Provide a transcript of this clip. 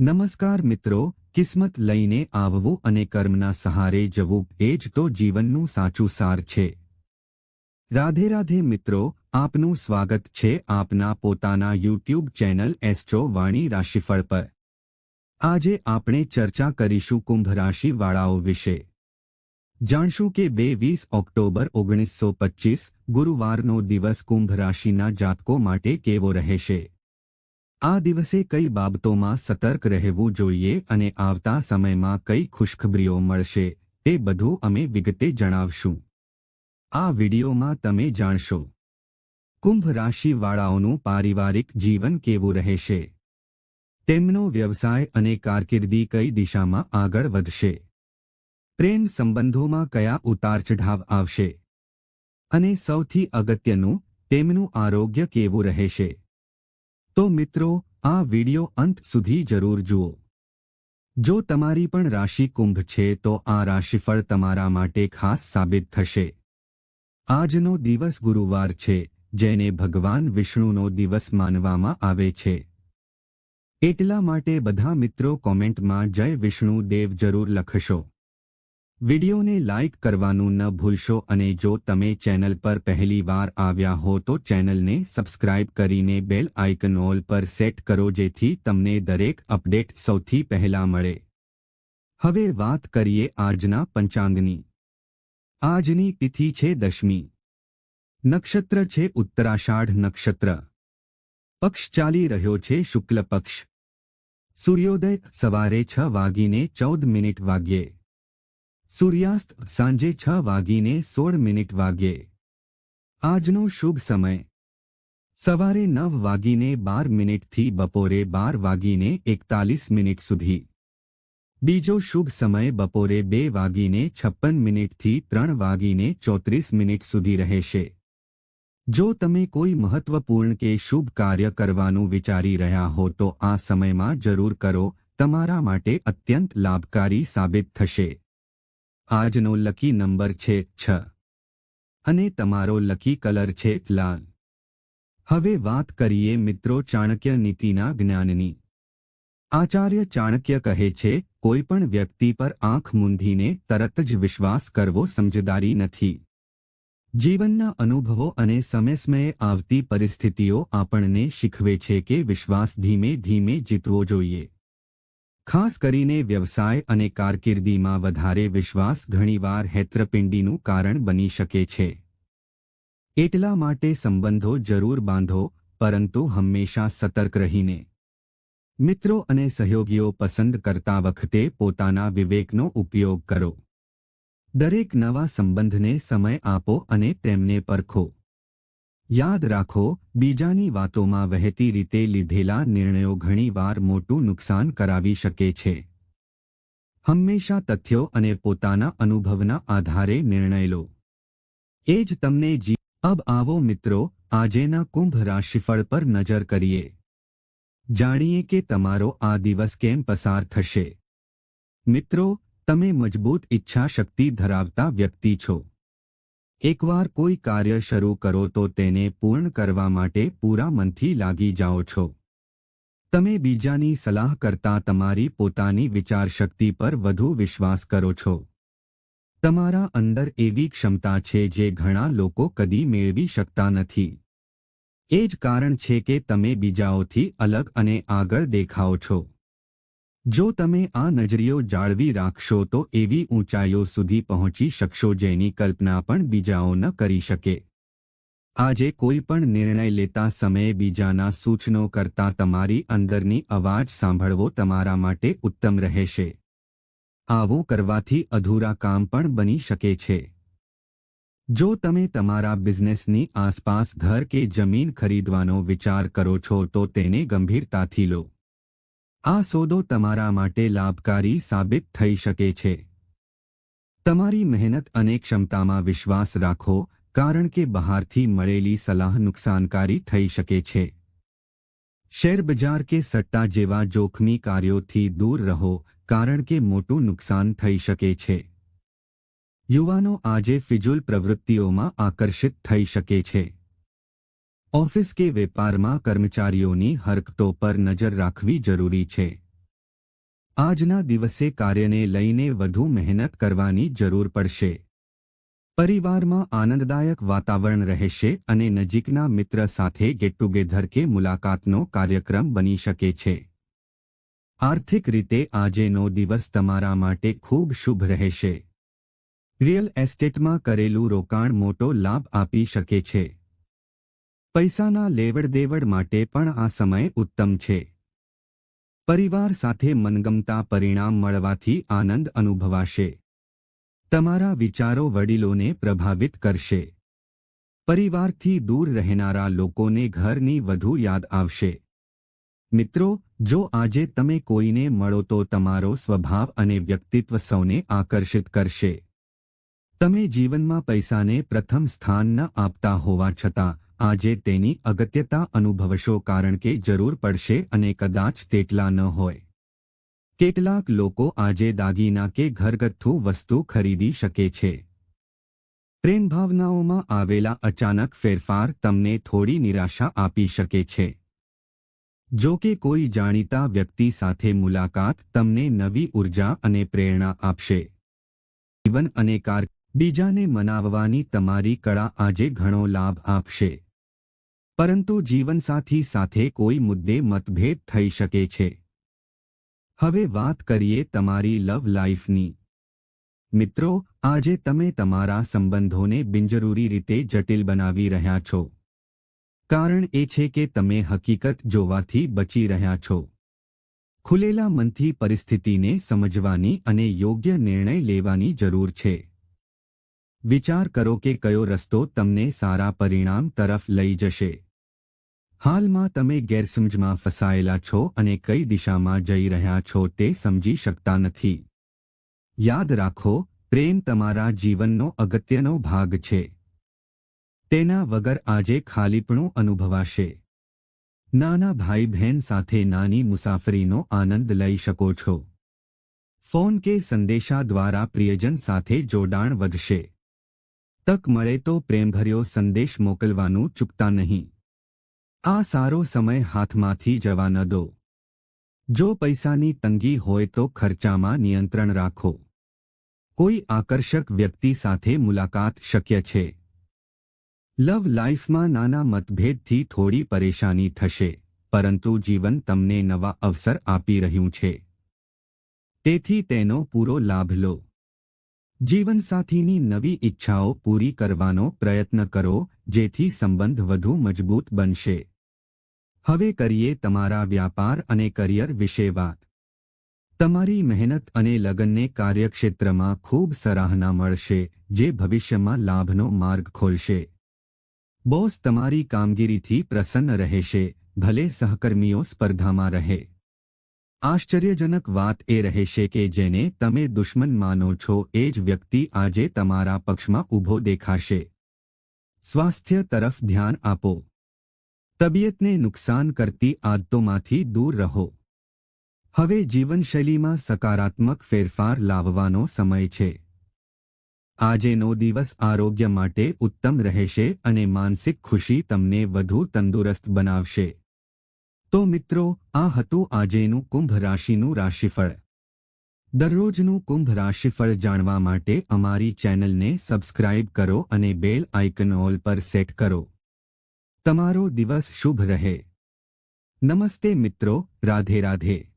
નમસ્કાર મિત્રો, કિસ્મત લઈને આવવું અને કર્મના સહારે જવું, એ જ તો જીવનનું સાચું સાર છે. રાધે રાધે મિત્રો, આપનું સ્વાગત છે આપના પોતાના યુટ્યુબ ચેનલ એસ્ટ્રો વાણી રાશિફળ પર. આજે આપણે ચર્ચા કરીશું કુંભ રાશિવાળાઓ વિશે. જાણશું કે બે વીસ ઓક્ટોબર ઓગણીસો પચ્ચીસ ગુરુવારનો દિવસ કુંભ રાશિના જાતકો માટે કેવો રહેશે. આ દિવસે કઈ બાબતોમાં સતર્ક રહેવું જોઈએ અને આવતા સમયમાં કઈ ખુશખબરીઓ મળશે તે બધું અમે વિગતે જણાવશું. આ વિડિયોમાં તમે જાણશો. કુંભ રાશિવાળાઓનું પારિવારિક જીવન કેવું રહેશે? તેમનો વ્યવસાય અને કારકિર્દી કઈ દિશામાં આગળ વધશે? પ્રેમ સંબંધોમાં કયા ઉતાર ચઢાવ આવશે? અને સૌથી અગત્યનું, તેમનું આરોગ્ય કેવું રહેશે? તો મિત્રો, આ વિડિયો અંત સુધી જરૂર જુઓ. જો તમારી પણ રાશિ કુંભ છે, તો આ રાશિફળ તમારા માટે ખાસ સાબિત થશે. આજનો દિવસ ગુરુવાર છે, જેને ભગવાન વિષ્ણુનો દિવસ માનવામાં આવે છે. એટલા માટે બધા મિત્રો કોમેન્ટમાં જય વિષ્ણુ દેવ જરૂર લખશો. વિડિયોને લાઇક કરવાનું ન ભૂલશો અને જો તમે ચેનલ પર પહેલી વાર આવ્યા હો તો ચેનલને સબસ્ક્રાઇબ કરીને બેલ આઇકન ઓલ પર સેટ કરો જેથી તમને દરેક અપડેટ સૌથી પહેલા મળે. હવે વાત કરીએ આજના પંચાંગની. આજની તિથિ છે દશમી. નક્ષત્ર છે ઉત્તરાષાઢ નક્ષત્ર. પક્ષ ચાલી રહ્યો છે શુક્લ પક્ષ. સૂર્યોદય સવારે છ વાગીને ચૌદ મિનિટ વાગ્યે. સૂર્યાસ્ત સાંજે છ વાગીને સોળ મિનિટ વાગ્યે. આજનો શુભ સમય. સવારે નવ વાગીને બાર મિનિટથી બપોરે બાર વાગીને એકતાલીસ મિનિટ સુધી. બીજો શુભ સમય બપોરે બે વાગીને છપ્પન મિનિટથી ત્રણ વાગીને ચોત્રીસ મિનિટ સુધી રહેશે. જો તમે કોઈ મહત્વપૂર્ણ કે શુભ કાર્ય કરવાનું વિચારી રહ્યા હો તો આ સમયમાં જરૂર કરો, તમારા માટે અત્યંત લાભકારી સાબિત થશે. આજનો લકી નંબર છે છ. અને તમારો લકી કલર છે લાલ. હવે વાત કરીએ મિત્રો ચાણક્ય નીતિના જ્ઞાનની. આચાર્ય ચાણક્ય કહે છે કોઈપણ વ્યક્તિ પર આંખ મૂંધીને તરત જ વિશ્વાસ કરવો સમજદારી નથી. જીવનના અનુભવો અને સમયસમયે આવતી પરિસ્થિતિઓ આપણને શીખવે છે કે વિશ્વાસ ધીમે ધીમે જીતવો જોઈએ. ખાસ કરીને વ્યવસાય અને કારકિર્દીમાં વધારે વિશ્વાસ ઘણીવાર હેત્રપિંડીનું કારણ બની શકે છે. એટલા માટે સંબંધો જરૂર બાંધો, પરંતુ હંમેશા સતર્ક રહીને. મિત્રો અને સહયોગીઓ પસંદ કરતા વખતે પોતાના વિવેકનો ઉપયોગ કરો. દરેક નવા સંબંધને સમય આપો અને તેમને પરખો. યાદ રાખો, બીજાની વાતોમાં વહેતી રીતે લીધેલા નિર્ણયો ઘણીવાર મોટું નુકસાન કરાવી શકે છે. હંમેશા તથ્યો અને પોતાના અનુભવના આધારે નિર્ણય લો. એ જ તમને જી. અબ આવો મિત્રો, આજેના કુંભ રાશિફળ પર નજર કરીએ. જાણીએ કે તમારો આ દિવસ કેમ પસાર થશે. મિત્રો, તમે મજબૂત ઈચ્છાશક્તિ ધરાવતા વ્યક્તિ છો. એકવાર કોઈ કાર્ય શરૂ કરો તો તેને પૂર્ણ કરવા માટે પૂરા મનથી લાગી જાઓ છો. તમે બીજાની સલાહ કરતા તમારી પોતાની વિચારશક્તિ પર વધુ વિશ્વાસ કરો છો. તમારા અંદર એવી ક્ષમતા છે જે ઘણા લોકો કદી મેળવી શકતા નથી. એ જ કારણ છે કે તમે બીજાઓથી અલગ અને આગળ દેખાઓ છો. જો તમે આ નજરીઓ જાળવી રાખશો તો એવી ઊંચાઈઓ સુધી પહોંચી શકશો જેની કલ્પના પણ બીજાઓ ન કરી શકે. આજે કોઈ પણ નિર્ણય લેતા સમયે બીજાના સૂચનો કરતા તમારી અંદરની અવાજ સાંભળવો તમારા માટે ઉત્તમ રહેશે. આવું કરવાથી અધૂરા કામ પણ બની શકે છે. જો તમે તમારા બિઝનેસની આસપાસ ઘર કે જમીન ખરીદવાનો વિચાર કરો છો તો તેને ગંભીરતાથી લો. આ સોદો તમારા માટે લાભકારી સાબિત થઈ શકે છે. તમારી મહેનત અને ક્ષમતામાં વિશ્વાસ રાખો, કારણ કે બહારથી મળેલી સલાહ નુકસાનકારી થઈ શકે છે. શેરબજાર કે સટ્ટા જેવા જોખમી કાર્યોથી દૂર રહો, કારણ કે મોટું નુકસાન થઈ શકે છે. યુવાનો આજે ફિજુલ પ્રવૃત્તિઓમાં આકર્ષિત થઈ શકે છે. ઓફિસ કે વેપારમાં કર્મચારીઓની હરકતો પર નજર રાખવી જરૂરી છે. આજના દિવસે કાર્યને લઈને વધુ મહેનત કરવાની જરૂર પડશે. પરિવારમાં આનંદદાયક વાતાવરણ રહેશે અને નજીકના મિત્ર સાથે ગેટ ટુગેધર કે મુલાકાતનો કાર્યક્રમ બની શકે છે. આર્થિક રીતે આજેનો દિવસ તમારા માટે ખૂબ શુભ રહેશે. રિયલ એસ્ટેટમાં કરેલું રોકાણ મોટો લાભ આપી શકે છે. પૈસાના લેવડ દેવડ માટે પણ આ સમય ઉત્તમ છે. પરિવાર સાથે મનગમતા પરિણામ મળવાથી આનંદ અનુભવાશે. તમારા વિચારો વડીલોને પ્રભાવિત કરશે. પરિવારથી દૂર રહેનારા લોકોને ઘરની વધુ યાદ આવશે. મિત્રો, જો આજે તમે કોઈને મળો તો તમારો સ્વભાવ અને વ્યક્તિત્વ સૌને આકર્ષિત કરશે. તમે જીવનમાં પૈસાને પ્રથમ સ્થાન ન આપતા હોવા છતાં આજે તેની અગત્યતા અનુભવશો કારણ કે જરૂર પડશે અને કદાચ તેટલા ન હોય. કેટલાક લોકો આજે દાગીના કે ઘરગથ્થુ વસ્તુ ખરીદી શકે છે. પ્રેમ ભાવનાઓમાં આવેલા અચાનક ફેરફાર તમને થોડી નિરાશા આપી શકે છે. જો કે કોઈ જાણીતા વ્યક્તિ સાથે મુલાકાત તમને નવી ઊર્જા અને પ્રેરણા આપશે. જીવન અને કાર, બીજાને મનાવવાની તમારી કળા આજે ઘણો લાભ આપશે. પરંતુ જીવનસાથી સાથે કોઈ મુદ્દે મતભેદ થઈ શકે છે. હવે વાત કરીએ તમારી લવ લાઈફની. મિત્રો, આજે તમે તમારા સંબંધોને બિનજરૂરી રીતે જટિલ બનાવી રહ્યા છો. કારણ એ છે કે તમે હકીકત જોવાથી બચી રહ્યા છો. ખુલેલા મનથી પરિસ્થિતિને સમજવાની અને યોગ્ય નિર્ણય લેવાની જરૂર છે. વિચાર કરો કે કયો રસ્તો તમને સારા પરિણામ તરફ લઈ જશે. હાલમાં તમે ગેરસમજમાં ફસાયેલા છો અને કઈ દિશામાં જઈ રહ્યા છો તે સમજી શકતા નથી. યાદ રાખો, પ્રેમ તમારા જીવનનો અગત્યનો ભાગ છે. તેના વગર આજે ખાલીપણું અનુભવાશે. નાના ભાઈ બહેન સાથે નાની મુસાફરીનો આનંદ લઈ શકો છો. ફોન કે સંદેશા દ્વારા પ્રિયજન સાથે જોડાણ વધશે. તક મળે તો પ્રેમભર્યો સંદેશ મોકલવાનું ચૂકતા નહીં. આ સારો સમય હાથમાંથી જવા ન દો. જો પૈસાની તંગી હોય તો ખર્ચામાં નિયંત્રણ રાખો. કોઈ આકર્ષક વ્યક્તિ સાથે મુલાકાત શક્ય છે. લવ લાઈફમાં નાના મતભેદથી થોડી પરેશાની થશે, પરંતુ જીવન તમને નવા અવસર આપી રહ્યું છે. તેથી તેનો પૂરો લાભ લો. જીવનસાથીની નવી ઈચ્છાઓ પૂરી કરવાનો પ્રયત્ન કરો, જેથી સંબંધ વધુ મજબૂત બનશે. હવે કરીએ તમારા વ્યાપાર અને કરિયર વિશે વાત. તમારી મહેનત અને લગનને કાર્યક્ષેત્રમાં ખૂબ સરાહના મળશે, જે ભવિષ્યમાં લાભનો માર્ગ ખોલશે. બોસ તમારી કામગીરીથી પ્રસન્ન રહેશે, ભલે સહકર્મીઓ સ્પર્ધામાં રહે. આશ્ચર્યજનક વાત એ રહેશે કે જેને તમે દુશ્મન માનો છો, એ જ વ્યક્તિ આજે તમારા પક્ષમાં ઊભો દેખાશે. સ્વાસ્થ્ય તરફ ધ્યાન આપો. તબિયતને નુકસાન કરતી આદતોમાંથી દૂર રહો. હવે જીવનશૈલીમાં સકારાત્મક ફેરફાર લાવવાનો સમય છે. આજેનો દિવસ આરોગ્ય માટે ઉત્તમ રહેશે અને માનસિક ખુશી તમને વધુ તંદુરસ્ત બનાવશે. તો મિત્રો, આ હતું આજેનું કુંભ રાશિનું રાશિફળ. દરરોજનું કુંભ રાશિફળ જાણવા માટે અમારી ચેનલને સબસ્ક્રાઇબ કરો અને બેલ આઇકન ઓલ પર સેટ કરો. તમારો દિવસ શુભ રહે. નમસ્તે મિત્રો રાધે રાધે.